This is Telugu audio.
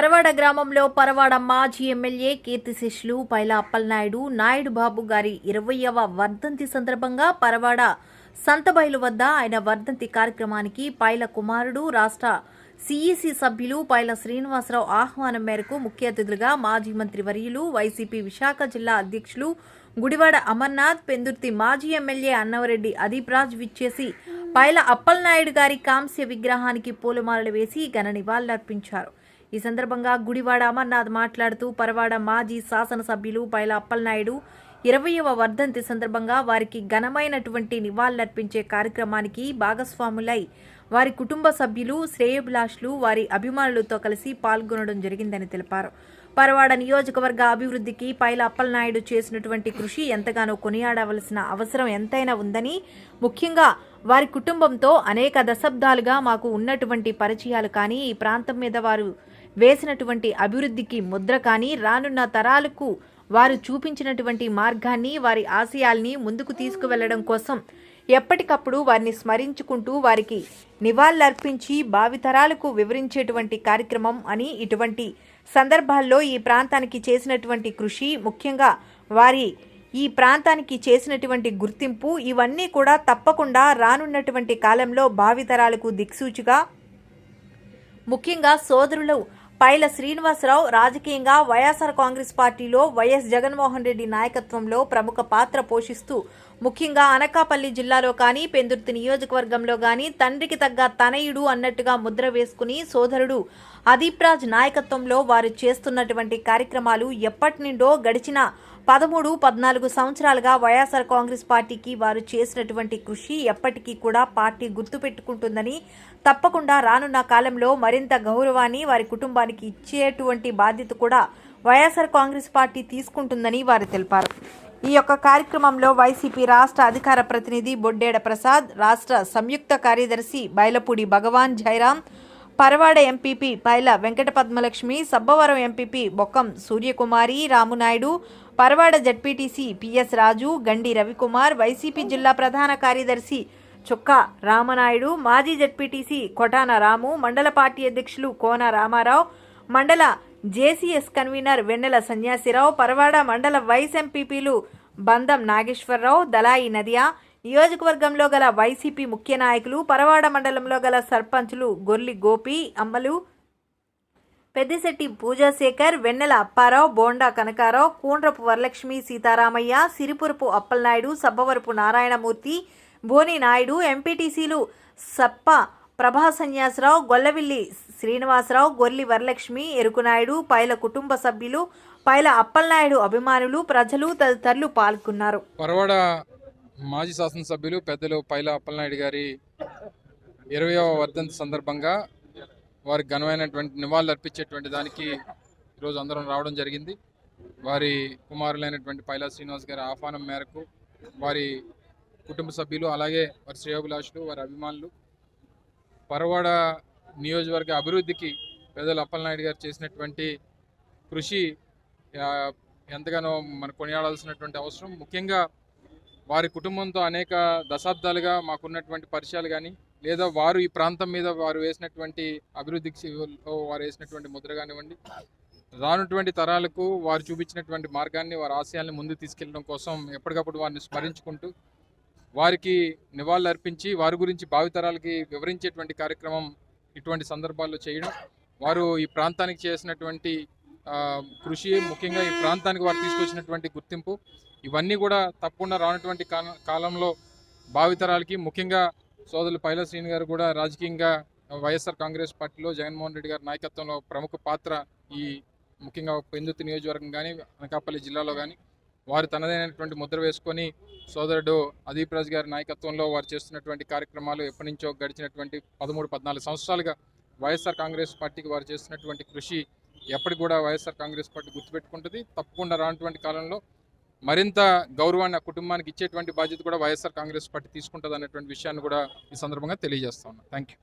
పరవాడ గ్రామంలో పరవాడ మాజీ ఎమ్మెల్యే కీర్తిశిష్యులు పైల అప్పలనాయుడు నాయుడు బాబు గారి ఇరవయవ వర్ధంతి సందర్భంగా పరవాడ సంతబైలు వద్ద ఆయన వర్ధంతి కార్యక్రమానికి పైల కుమారుడు రాష్ట్ర సిఈసి సభ్యులు పైల శ్రీనివాసరావు ఆహ్వానం మేరకు ముఖ్య అతిథులుగా మాజీ మంత్రి వర్యులు వైసీపీ విశాఖ జిల్లా అధ్యక్షులు గుడివాడ అమర్నాథ్ పెందుర్తి మాజీ ఎమ్మెల్యే అన్నవరెడ్డి అదీప్రాజ్ విచ్చేసి పైల అప్పలనాయుడు గారి కాంస్య విగ్రహానికి పూలమాలలు వేసి ఘన నివాళులర్పించారు. ఈ సందర్భంగా గుడివాడ అమర్నాథ్ మాట్లాడుతూ పరవాడ మాజీ శాసనసభ్యులు పైల అప్పలనాయుడు ఇరవయవ వర్ధంతి సందర్భంగా వారికి ఘనమైనటువంటి నివాళులర్పించే కార్యక్రమానికి భాగస్వాములై వారి కుటుంబ సభ్యులు శ్రేయభిలాషులు వారి అభిమానులతో కలిసి పాల్గొనడం జరిగిందని తెలిపారు. పరవాడ నియోజకవర్గ అభివృద్ధికి పైల అప్పలనాయుడు చేసినటువంటి కృషి ఎంతగానో కొనియాడవలసిన అవసరం ఎంతైనా ఉందని ముఖ్యంగా వారి కుటుంబంతో అనేక దశాబ్దాలుగా మాకు ఉన్నటువంటి పరిచయాలు కానీ ఈ ప్రాంతం మీద వారు వేసినటువంటి అభివృద్ధికి ముద్ర కానీ రానున్న తరాలకు వారు చూపించినటువంటి మార్గాన్ని వారి ఆశయాల్ని ముందుకు తీసుకువెళ్ళడం కోసం ఎప్పటికప్పుడు వారిని స్మరించుకుంటూ వారికి నివాళులర్పించి భావితరాలకు వివరించేటువంటి కార్యక్రమం అని ఇటువంటి సందర్భాల్లో ఈ ప్రాంతానికి చేసినటువంటి కృషి ముఖ్యంగా వారి ఈ ప్రాంతానికి చేసినటువంటి గుర్తింపు ఇవన్నీ కూడా తప్పకుండా రానున్నటువంటి కాలంలో భావితరాలకు దిక్సూచిగా ముఖ్యంగా సోదరులు పైల శ్రీనివాసరావు రాజకీయంగా వైఎస్ఆర్ కాంగ్రెస్ పార్టీలో వైఎస్ జగన్మోహన్ రెడ్డి నాయకత్వంలో ప్రముఖ పాత్ర పోషిస్తూ ముఖ్యంగా అనకాపల్లి జిల్లాలో కానీ పెందుర్తి నియోజకవర్గంలో కానీ తండ్రికి తగ్గ తనయుడు అన్నట్టుగా ముద్ర వేసుకుని సోదరుడు అదీప్రాజ్ నాయకత్వంలో వారు చేస్తున్నటువంటి కార్యక్రమాలు ఎప్పటి నుండో గడిచిన పదమూడు పద్నాలుగు సంవత్సరాలుగా వైఎస్ఆర్ కాంగ్రెస్ పార్టీకి వారు చేసినటువంటి కృషి ఎప్పటికీ కూడా పార్టీ గుర్తుపెట్టుకుంటుందని తప్పకుండా రానున్న కాలంలో మరింత గౌరవాన్ని వారి కుటుంబానికి ఇచ్చేటువంటి బాధ్యత కూడా వైఎస్ఆర్ కాంగ్రెస్ పార్టీ తీసుకుంటుందని వారు తెలిపారు. ఈ యొక్క కార్యక్రమంలో వైసీపీ రాష్ట్ర అధికార ప్రతినిధి బొడ్డేడ ప్రసాద్ రాష్ట్ర సంయుక్త కార్యదర్శి Bailapudi Bhagavan Jairam Paravada MPP Paila Venkata Padmalakshmi Sabbavaram MPP Bokkam Suryakumari Ramunaidu Paravada ZPTC PS Raju Gandi Ravikumar YCP జిల్లా ప్రధాన కార్యదర్శి చుక్క రామనాయుడు మాజీ జడ్పీటీసీ కొటాన రాము మండల పార్టీ అధ్యక్షులు కోన రామారావు మండల జేసీఎస్ కన్వీనర్ వెన్నెల సన్యాసిరావు పరవాడ మండల వైస్ ఎంపీపీలు బందం నాగేశ్వరరావు దలాయి నదియా నియోజకవర్గంలో గల వైసీపీ ముఖ్య నాయకులు పరవాడ మండలంలో గల సర్పంచులు గొర్లి గోపి అమ్మలు పెద్దిశెట్టి పూజాశేఖర్ వెన్నెల అప్పారావు బోండా కనకారావు కూండ్రపు వరలక్ష్మి సీతారామయ్య సిరిపురపు అప్పలనాయుడు సబ్బవరపు నారాయణమూర్తి బోని నాయుడు ఎంపీటీసీలు సప్ప ప్రభా సన్యాసరావు గొల్లవిల్లి శ్రీనివాసరావు గొర్లి వరలక్ష్మి ఎరుకునాయుడు పైల కుటుంబ సభ్యులు పైల అప్పలనాయుడు అభిమానులు ప్రజలు తదితరులు పాల్గొన్నారు. పరవాడ మాజీ శాసనసభ్యులు పెద్దలు పైల అప్పలనాయుడు గారి ఇరవయవ వర్ధంతి సందర్భంగా వారి ఘనమైనటువంటి నివాళులు అర్పించేటువంటి దానికి ఈరోజు అందరం రావడం జరిగింది. వారి కుమారులైనటువంటి పైలా శ్రీనివాస్ గారి ఆహ్వానం మేరకు వారి కుటుంబ సభ్యులు అలాగే వారి శ్రేయోభిలాషులు వారి అభిమానులు పరవాడ నియోజకవర్గ అభివృద్ధికి పెద్దలు అప్పలనాయుడు గారు చేసినటువంటి కృషి ఎంతగానో మనం కొనియాడాల్సినటువంటి అవసరం. ముఖ్యంగా వారి కుటుంబంతో అనేక దశాబ్దాలుగా మాకున్నటువంటి పరిచయాలు కానీ లేదా వారు ఈ ప్రాంతం మీద వారు వేసినటువంటి అభివృద్ధికి వారు వేసినటువంటి ముద్ర కానివ్వండి రానటువంటి తరాలకు వారు చూపించినటువంటి మార్గాన్ని వారి ఆశయాల్ని ముందు తీసుకెళ్ళడం కోసం ఎప్పటికప్పుడు వారిని స్మరించుకుంటూ వారికి నివాళులు అర్పించి వారి గురించి భావితరాలకి వివరించేటువంటి కార్యక్రమం ఇటువంటి సందర్భాల్లో చేయడం. వారు ఈ ప్రాంతానికి చేసినటువంటి కృషి ముఖ్యంగా ఈ ప్రాంతానికి వారు తీసుకొచ్చినటువంటి గుర్తింపు ఇవన్నీ కూడా తప్పకుండా రానటువంటి కాలంలో భావితరాలకి ముఖ్యంగా సోదరులు పైల శ్రీని గారు కూడా రాజకీయంగా వైఎస్ఆర్ కాంగ్రెస్ పార్టీలో జగన్మోహన్ రెడ్డి గారి నాయకత్వంలో ప్రముఖ పాత్ర ఈ ముఖ్యంగా పెందుతు నియోజకవర్గం కానీ అనకాపల్లి జిల్లాలో కానీ వారు తనదైనటువంటి ముద్ర వేసుకొని సోదరుడు అదీప్ రాజ్ గారి నాయకత్వంలో వారు చేస్తున్నటువంటి కార్యక్రమాలు ఎప్పటి నుంచో గడిచినటువంటి పదమూడు పద్నాలుగు సంవత్సరాలుగా వైఎస్ఆర్ కాంగ్రెస్ పార్టీకి వారు చేస్తున్నటువంటి కృషి ఎప్పటికి కూడా వైఎస్ఆర్ కాంగ్రెస్ పార్టీ గుర్తుపెట్టుకుంటుంది. తప్పకుండా రానటువంటి కాలంలో మరింత గౌరవాన్ని ఆ కుటుంబానికి ఇచ్చేటువంటి బాధ్యత కూడా వైఎస్ఆర్ కాంగ్రెస్ పార్టీ తీసుకుంటుంది అనేటువంటి విషయాన్ని కూడా ఈ సందర్భంగా తెలియజేస్తా ఉన్నాను థ్యాంక్ యూ